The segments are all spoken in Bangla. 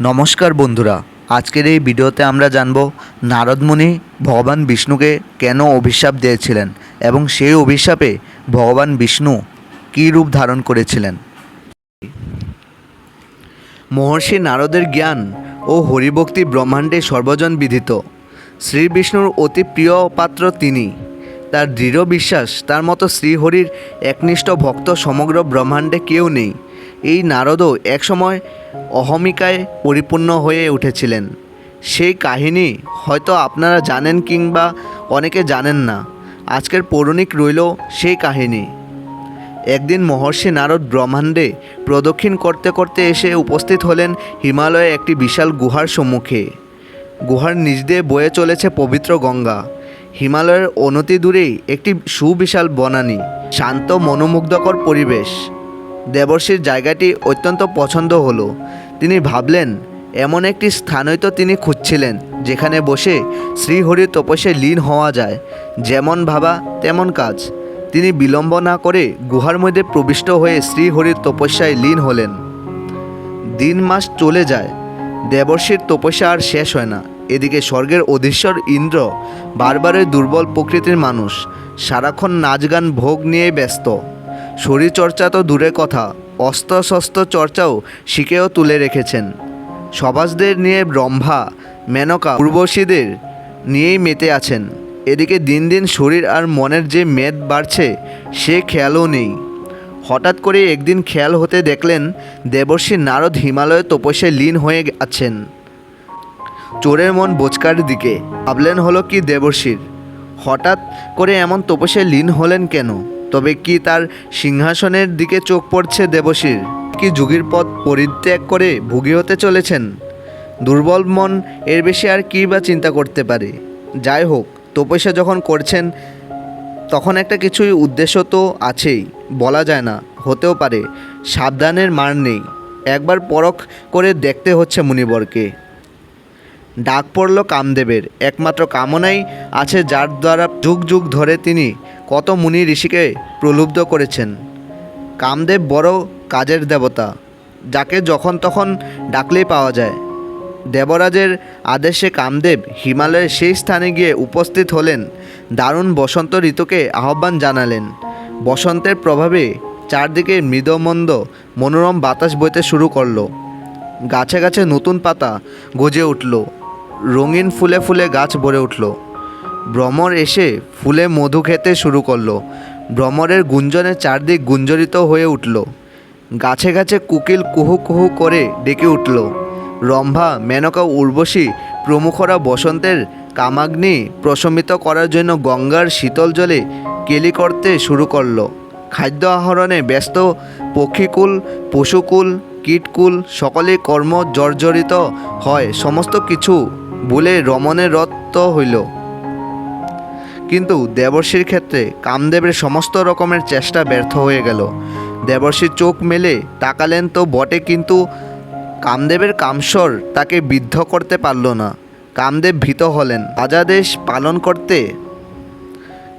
নমস্কার বন্ধুরা, আজকের এই ভিডিওতে আমরা জানব নারদমুনি ভগবান বিষ্ণুকে কেন অভিশাপ দিয়েছিলেন এবং সেই অভিশাপে ভগবান বিষ্ণু কী রূপ ধারণ করেছিলেন? মহর্ষি নারদের জ্ঞান ও হরিভক্তি ব্রহ্মাণ্ডে সর্বজন বিধিত শ্রী বিষ্ণুর অতি প্রিয় পাত্র তিনি। তার দৃঢ় বিশ্বাস, তার মতো শ্রীহরির একনিষ্ঠ ভক্ত সমগ্র ব্রহ্মাণ্ডে কেউ নেই। এই নারদও একসময় অহমিকায় পরিপূর্ণ হয়ে উঠেছিলেন। সেই কাহিনী হয়তো আপনারা জানেন কিংবা অনেকে জানেন না। আজকের পৌরাণিক রইল সেই কাহিনী। একদিন মহর্ষি নারদ ব্রহ্মাণ্ডে প্রদক্ষিণ করতে করতে এসে উপস্থিত হলেন হিমালয়ে একটি বিশাল গুহার সম্মুখে। গুহার নিচ দিয়ে বয়ে চলেছে পবিত্র গঙ্গা। হিমালয়ের অনতি দূরেই একটি সুবিশাল বনানী, শান্ত মনোমুগ্ধকর পরিবেশ। দেবর্ষির জায়গাটি অত্যন্ত পছন্দ হলো। তিনি ভাবলেন, এমন একটি স্থানই তো তিনি খুঁজছিলেন, যেখানে বসে শ্রীহরির তপস্যায় লীন হওয়া যায়। যেমন ভাবা, তেমন কাজ। তিনি বিলম্ব না করে গুহার মধ্যে প্রবিষ্ট হয়ে শ্রীহরির তপস্যায় লীন হলেন। দিন মাস চলে যায়, দেবর্ষির তপস্যা আর শেষ হয় না। এদিকে স্বর্গের অধীশ্বর ইন্দ্র বারবারের দুর্বল প্রকৃতির মানুষ, সারাক্ষণ নাচ গান, ভোগ নিয়ে ব্যস্ত। শরীরচর্চা তো দূরের কথা অস্ত্র শস্ত্র চর্চাও শিখেও তুলে রেখেছেন। সভাসদের নিয়ে ব্রহ্মা, মেনকা, পূর্বশীদের নিয়েই মেতে আছেন। এদিকে দিন দিন শরীর আর মনের যে মেদ বাড়ছে, সে খেয়ালও নেই। হঠাৎ করে একদিন খেয়াল হতে দেখলেন দেবর্ষী নারদ হিমালয়ে তপস্যায় লীন হয়ে আছেন। চোরের মন বোচকার দিকে, ভাবলেন হলো কি দেবর্ষীর? হঠাৎ করে এমন তপস্যায় লীন হলেন কেন? তবে কি তার সিংহাসনের দিকে চোখ পড়ছে দেবশীর? কি যুগীর পথ পরিত্যাগ করে ভুগি হতে চলেছেন? দুর্বল মন এর বেশি আর কী বা চিন্তা করতে পারে? যাই হোক, তপস্যা যখন করছেন, তখন একটা কিছুই উদ্দেশ্য তো আছেই, বলা যায় না, হতেও পারে, সাবধানের মার নেই। একবার পরখ করে দেখতে হচ্ছে মুনিবরকে। ডাক পড়ল কামদেবের। একমাত্র কামনাই আছে যার দ্বারা যুগ যুগ ধরে তিনি কত মুনি ঋষিকে প্রলুব্ধ করেছেন। কামদেব বড় কাজের দেবতা, যাকে যখন তখন ডাকলেই পাওয়া যায়। দেবরাজের আদেশে কামদেব হিমালয়ের সেই স্থানে গিয়ে উপস্থিত হলেন, দারুণ বসন্ত ঋতুকে আহ্বান জানালেন। বসন্তের প্রভাবে চারদিকে মৃদমন্দ, মনোরম বাতাস বইতে শুরু করল। গাছে গাছে নতুন পাতা গজে উঠল। রঙিন ফুলে ফুলে গাছ ভরে উঠল। ভ্রমর এসে ফুলে মধু খেতে শুরু করল। ভ্রমরের গুঞ্জনে চারদিক গুঞ্জরিত হয়ে উঠল। গাছে গাছে কুকিল কুহু কুহু করে ডেকে উঠল। রম্ভা, মেনকা, উর্বশী প্রমুখরা বসন্তের কামাগ্নি প্রশমিত করার জন্য গঙ্গার শীতল জলে কেলি করতে শুরু করল। খাদ্য আহরণে ব্যস্ত পক্ষীকুল, পশুকুল, কীটকুল সকলে কর্ম জর্জরিত হয়, সমস্ত কিছু বলে রমণের রত্ত হইল। কিন্তু দেবর্ষীর ক্ষেত্রে কামদেবের সমস্ত রকমের চেষ্টা ব্যর্থ হয়ে গেল। দেবর্ষীর চোখ মেলে তাকালেন তো বটে, কিন্তু কামদেবের কামস্বর তাকে বিদ্ধ করতে পারল না। কামদেব ভীত হলেন। রাজাদেশ পালন করতে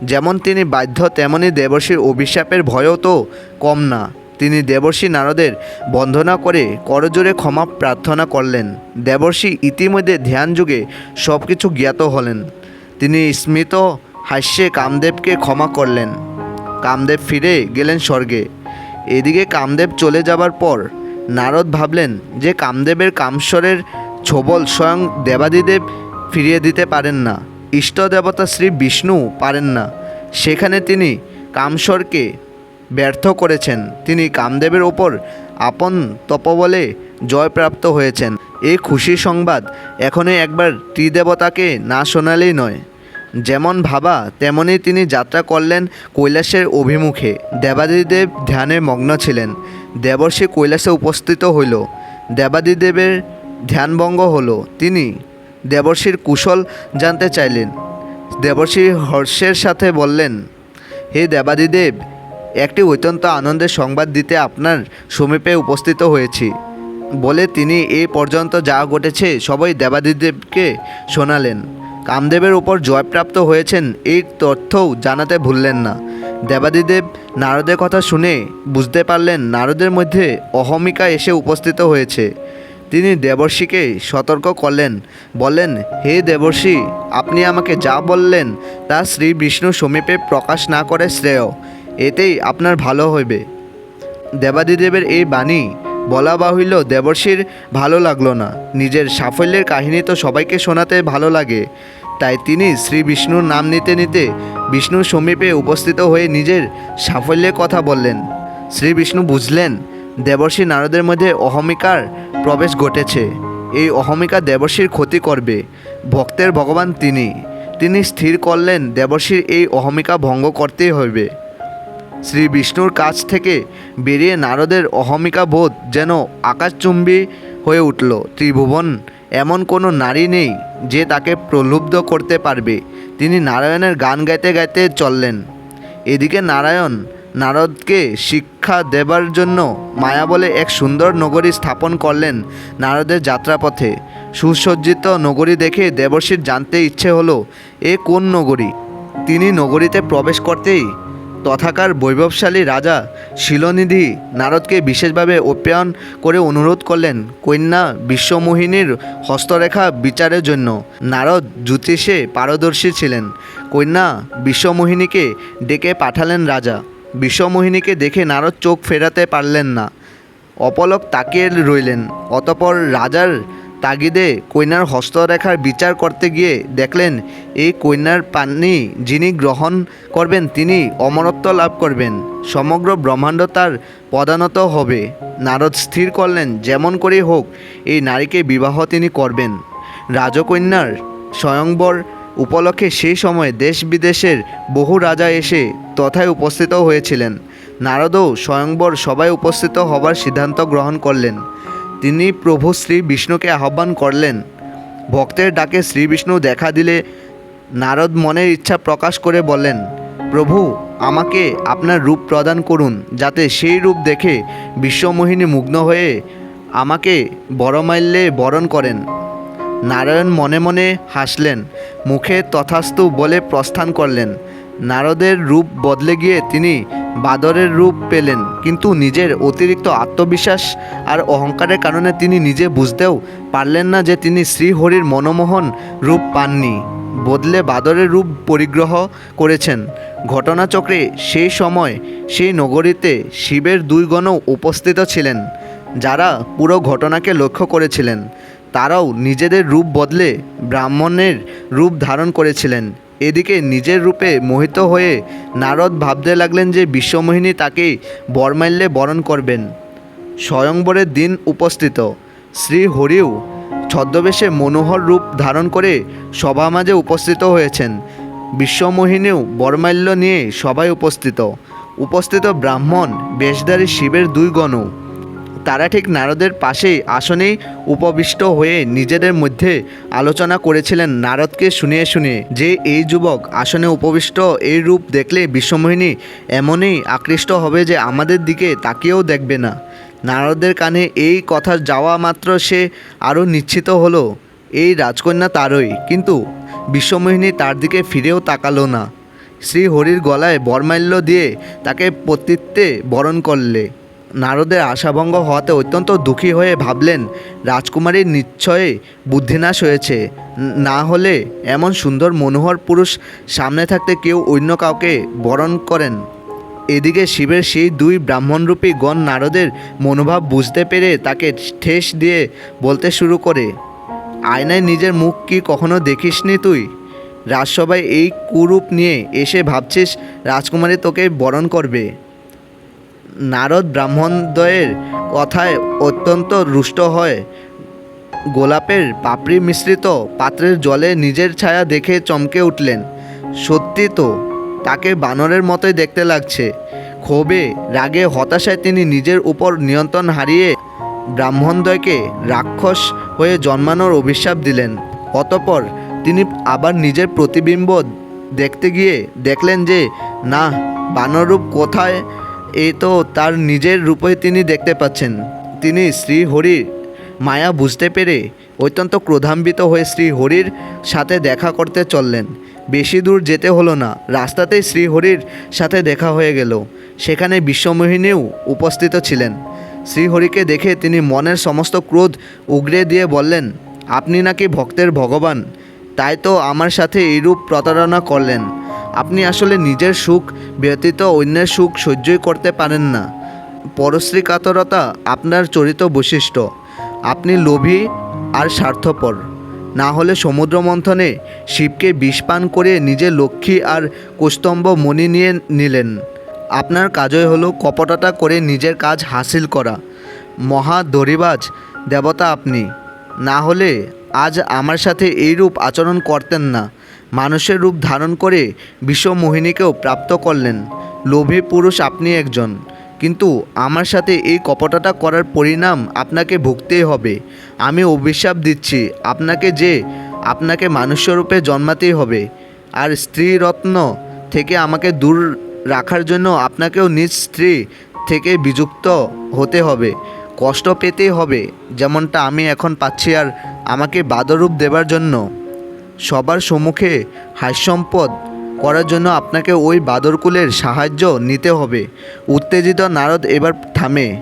যেমন তিনি বাধ্য, তেমনি দেবর্ষীর অভিশাপের ভয়ও তো কম না। তিনি দেবর্ষী নারদের বন্ধনা করে করজোরে ক্ষমা প্রার্থনা করলেন। দেবর্ষী ইতিমধ্যে ধ্যান যুগে সব কিছু জ্ঞাত হলেন। তিনি স্মিত হাস্যে কামদেবকে ক্ষমা করলেন। কামদেব ফিরে গেলেন স্বর্গে। এদিকে কামদেব চলে যাবার পর নারদ ভাবলেন যে কামদেবের কামস্বরের ছোবল স্বয়ং দেবাদিদেব ফিরিয়ে দিতে পারেন না। ইষ্ট দেবতা শ্রী বিষ্ণু পারেন না। সেখানে তিনি কামস্বরকে ব্যর্থ করেছেন। তিনি কামদেবের ওপর আপন তপবলে জয়প্রাপ্ত হয়েছেন। এই খুশি সংবাদ এখনই একবার ত্রিদেবতাকে না শোনালেই নয়। যেমন ভাবা, তেমনি তিনি যাত্রা করলেন কৈলাসের অভিমুখে। দেবাদিদেব ধ্যানে মগ্ন ছিলেন। দেবর্ষি কৈলাসে উপস্থিত হইল। দেবাদিদেবের ধ্যানভঙ্গ হলো। তিনি দেবর্ষির কুশল জানতে চাইলেন। দেবর্ষি হর্ষের সাথে বললেন, হে দেবাদিদেব একটি অত্যন্ত আনন্দের সংবাদ দিতে আপনার সমীপে উপস্থিত হয়েছি। বলে তিনি এ পর্যন্ত যা ঘটেছে সবাই দেবাদিদেবকে শোনালেন। কামদেবের উপর জয়প্রাপ্ত হয়েছেন এই তথ্যও জানাতে ভুললেন না। দেবাদিদেব নারদের কথা শুনে বুঝতে পারলেন নারদের মধ্যে অহমিকা এসে উপস্থিত হয়েছে। তিনি দেবর্ষিকে সতর্ক করলেন বলেন হে দেবর্ষি, আপনি আমাকে যা বললেন তা শ্রী বিষ্ণু সমীপে প্রকাশ না করে শ্রেয়। এতেই আপনার ভালো হইবে। দেবাদিদেবের এই বাণী বলা বাহুল্য দেবর্ষির ভালো লাগল না। নিজের সাফল্যের কাহিনী তো সবাইকে শোনাতে ভালো লাগে। তাই তিনি শ্রী বিষ্ণুর নাম নিতে নিতে বিষ্ণুর সমীপে উপস্থিত হয়ে নিজের সাফল্যের কথা বললেন। শ্রী বিষ্ণু বুঝলেন, দেবর্ষি নারদের মধ্যে অহমিকার প্রবেশ ঘটেছে। এই অহমিকা দেবর্ষির ক্ষতি করবে। ভক্তের ভগবান তিনি। তিনি স্থির করলেন দেবর্ষির এই অহমিকা ভঙ্গ করতেই হইবে। শ্রী বিষ্ণুর কাছ থেকে বেরিয়ে নারদের অহমিকা বোধ যেন আকাশচুম্বী হয়ে উঠল। ত্রিভুবন, এমন কোনো নারী নেই যে তাকে প্রলুব্ধ করতে পারবে। তিনি নারায়ণের গান গাইতে গাইতে চললেন। এদিকে নারায়ণ নারদকে শিক্ষা দেবার জন্য মায়া বলে এক সুন্দর নগরী স্থাপন করলেন নারদের যাত্রাপথে। সুসজ্জিত নগরী দেখে দেবর্ষীর জানতে ইচ্ছে হলো, এ কোন নগরী? তিনি নগরীতে প্রবেশ করতেই তথাকার বৈভবশালী রাজা শিলনিধি নারদকে বিশেষভাবে অপ্যায়ন করে অনুরোধ করলেন কন্যা বিশ্বমোহিনীর হস্তরেখা বিচারের জন্য। নারদ জ্যোতিষে পারদর্শী ছিলেন। কন্যা বিশ্বমোহিনীকে ডেকে পাঠালেন রাজা। বিশ্বমোহিনীকে দেখে নারদ চোখ ফেরাতে পারলেন না। অপলক তাকিয়ে রইলেন। অতপর রাজার তাগিদে কন্যার হস্তরেখার বিচার করতে গিয়ে দেখলেন, এই কন্যার পানি যিনি গ্রহণ করবেন তিনি অমরত্ব লাভ করবেন। সমগ্র ব্রহ্মাণ্ড তার প্রধানত হবে। নারদ স্থির করলেন, যেমন করেই হোক, এই নারীকে বিবাহ তিনি করবেন। রাজকন্যার স্বয়ংবর উপলক্ষে সেই সময় দেশ বিদেশের বহু রাজা এসে তথায় উপস্থিত হয়েছিলেন। নারদও স্বয়ংবর সবাই উপস্থিত হবার সিদ্ধান্ত গ্রহণ করলেন। তিনি প্রভু শ্রী বিষ্ণুকে আহ্বান করলেন। ভক্তের ডাকে শ্রী বিষ্ণু দেখা দিলে নারদ মনের ইচ্ছা প্রকাশ করে বলেন প্রভু, আমাকে আপনার রূপ প্রদান করুন, যাতে সেই রূপ দেখে বিশ্বমোহিনী মুগ্ধ হয়ে আমাকে বড়মাল্যে বরণ করেন। নারায়ণ মনে মনে হাসলেন, মুখে তথাস্তু বলে প্রস্থান করলেন। নারদের রূপ বদলে গিয়ে তিনি বাদরের রূপ পেলেন, কিন্তু নিজের অতিরিক্ত আত্মবিশ্বাস আর অহংকারের কারণে তিনি নিজে বুঝতেও পারলেন না যে তিনি শ্রীহরির মনমোহন রূপ পাননি। বদলে বাদরের রূপ পরিগ্রহ করেছেন। ঘটনাচক্রে সেই সময় সেই নগরীতে শিবের দুই গণও উপস্থিত ছিলেন, যারা পুরো ঘটনাকে লক্ষ্য করেছিলেন। তারাও নিজেদের রূপ বদলে ব্রাহ্মণের রূপ ধারণ করেছিলেন। এদিকে নিজের রূপে মোহিত হয়ে নারদ ভাবতে লাগলেন যে বিশ্বমোহিনী তাকে বরমাল্যে বরণ করবেন। স্বয়ংবরের দিন উপস্থিত। শ্রী হরিও ছদ্মবেশে মনোহর রূপ ধারণ করে সভা মাঝে উপস্থিত হয়েছেন। বিশ্বমোহিনীও বরমাল্য নিয়ে সবাই উপস্থিত। উপস্থিত ব্রাহ্মণ, বেশধারী শিবের দুই গণও। তারা ঠিক নারদের পাশেই আসনেই উপবিষ্ট হয়ে নিজেদের মধ্যে আলোচনা করেছিলেন নারদকে শুনিয়ে শুনিয়ে। যে এই যুবক আসনে উপবিষ্ট এই রূপ দেখলে বিশ্বমোহিনী এমনই আকৃষ্ট হবে যে আমাদের দিকে তাকিয়েও দেখবে না। নারদের কানে এই কথা যাওয়া মাত্র সে আরও নিশ্চিত হলো, এই রাজকন্যা তারই। কিন্তু বিশ্বমোহিনী তার দিকে ফিরেও তাকালো না। শ্রী হরির গলায় বরমাল্য দিয়ে তাকে পতিত্বে বরণ করলে। নারদের আশাভঙ্গ হওয়াতে অত্যন্ত দুঃখী হয়ে ভাবলেন, রাজকুমারীর নিশ্চয়ই বুদ্ধিনাশ হয়েছে। না হলে এমন সুন্দর মনোহর পুরুষ সামনে থাকতে কেউ অন্য কাউকে বরণ করেন। এদিকে শিবের সেই দুই ব্রাহ্মণরূপী গণ নারদের মনোভাব বুঝতে পেরে তাকে ঠেস দিয়ে বলতে শুরু করে, আয়নায় নিজের মুখ কি কখনো দেখিসনি তুই? রাজসভায় এই কুরূপ নিয়ে এসে ভাবছিস রাজকুমারী তোকে বরণ করবে। নারদ ব্রাহ্মণদ্বয়ের কথায় অত্যন্ত রুষ্ট হয়। গোলাপের পাপড়ি মিশ্রিত পাত্রের জলে নিজের ছায়া দেখে চমকে উঠলেন। সত্যি তো, তাকে বানরের মতোই দেখতে লাগছে। ক্ষোভে, রাগে, হতাশায় তিনি নিজের উপর নিয়ন্ত্রণ হারিয়ে ব্রাহ্মণদ্বয়কে রাক্ষস হয়ে জন্মানোর অভিশাপ দিলেন। অতপর তিনি আবার নিজের প্রতিবিম্ব দেখতে গিয়ে দেখলেন যে, না, বানররূপ কোথায় এ তো তার নিজের রূপে তিনি দেখতে পাচ্ছেন। তিনি শ্রী হরির মায়া বুঝতে পেরে অত্যন্ত ক্রোধান্বিত হয়ে শ্রী হরির সাথে দেখা করতে চললেন। বেশি দূর যেতে হলো না। রাস্তাতেই শ্রী হরির সাথে দেখা হয়ে গেল। সেখানে বিশ্বমোহিনীও উপস্থিত ছিলেন। শ্রীহরিকে দেখে তিনি মনের সমস্ত ক্রোধ উগরে দিয়ে বললেন, আপনি নাকি ভক্তের ভগবান। তাই তো আমার সাথে এইরূপ প্রতারণা করলেন। আপনি আসলে নিজের সুখ ব্যতীত অন্যের সুখ সহ্যই করতে পারেন না। পরশ্রী কাতরতা আপনার চরিত বৈশিষ্ট্য। আপনি লোভী আর স্বার্থপর। না হলে সমুদ্র মন্থনে শিবকে বিষপান করে নিজের লক্ষ্মী আর কুস্তম্ভ মণি নিয়ে নিলেন। আপনার কাজই হলো কপটতা করে নিজের কাজ হাসিল করা। মহা দরিবাজ দেবতা আপনি। না হলে আজ আমার সাথে এইরূপ আচরণ করতেন না। মানুষের রূপ ধারণ করে বিশ্বমোহিনীকেও প্রাপ্ত করলেন। লোভী পুরুষ আপনি একজন। কিন্তু আমার সাথে এই কপটতা করার পরিণাম আপনাকে ভুগতেই হবে। আমি অভিশাপ দিচ্ছি। আপনাকে যে আপনাকে মানুষ্যরূপে জন্মাতেই হবে। আর স্ত্রী রত্ন থেকে আমাকে দূর রাখার জন্য আপনাকেও নিজ স্ত্রী থেকে বিযুক্ত হতে হবে। কষ্ট পেতেই হবে, যেমনটা আমি এখন পাচ্ছি। আর আমাকে বাদরূপ দেবার জন্য সবার সম্মুখে হাস্যম্পদ করার জন্য আপনাকে ওই বাদরকুলের সাহায্য নিতে হবে। উত্তেজিত নারদ এবার থামে।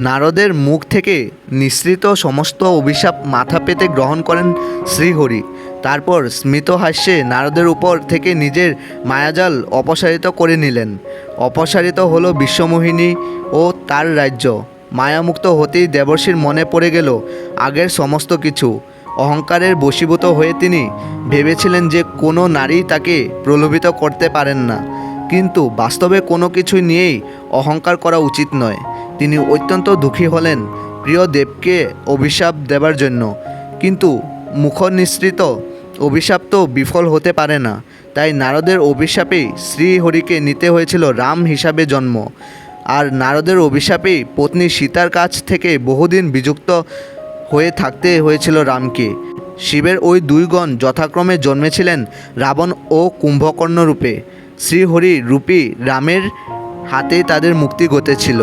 নারদের মুখ থেকে নিঃসৃত সমস্ত অভিশাপ মাথা পেতে গ্রহণ করেন শ্রীহরি। তারপর স্মিত হাস্যে নারদের উপর থেকে নিজের মায়াজাল অপসারিত করে নিলেন। অপসারিত হলো বিশ্বমোহিনী ও তার রাজ্য। মায়ামুক্ত হতেই দেবর্ষীর মনে পড়ে গেল আগের সমস্ত কিছু। অহংকারের বশীভূত হয়ে তিনি ভেবেছিলেন যে কোনো নারী তাকে প্রলোভিত করতে পারেন না। কিন্তু বাস্তবে কোনো কিছু নিয়েই অহংকার করা উচিত নয়। তিনি অত্যন্ত দুঃখী হলেন প্রিয় দেবকে অভিশাপ দেবার জন্য। কিন্তু মুখনিসৃত অভিশাপ তো বিফল হতে পারে না। তাই নারদের অভিশাপেই শ্রীহরিকে নিতে হয়েছিল রাম হিসাবে জন্ম। আর নারদের অভিশাপেই পত্নী সীতার কাছ থেকে বহুদিন বিযুক্ত হয়ে থাকতে হয়েছিল রামকে। শিবের ওই দুই গণ যথাক্রমে জন্মেছিলেন রাবণ ও কুম্ভকর্ণ রূপে শ্রীহরি রূপী রামের হাতে তাদের মুক্তি ঘটেছিল।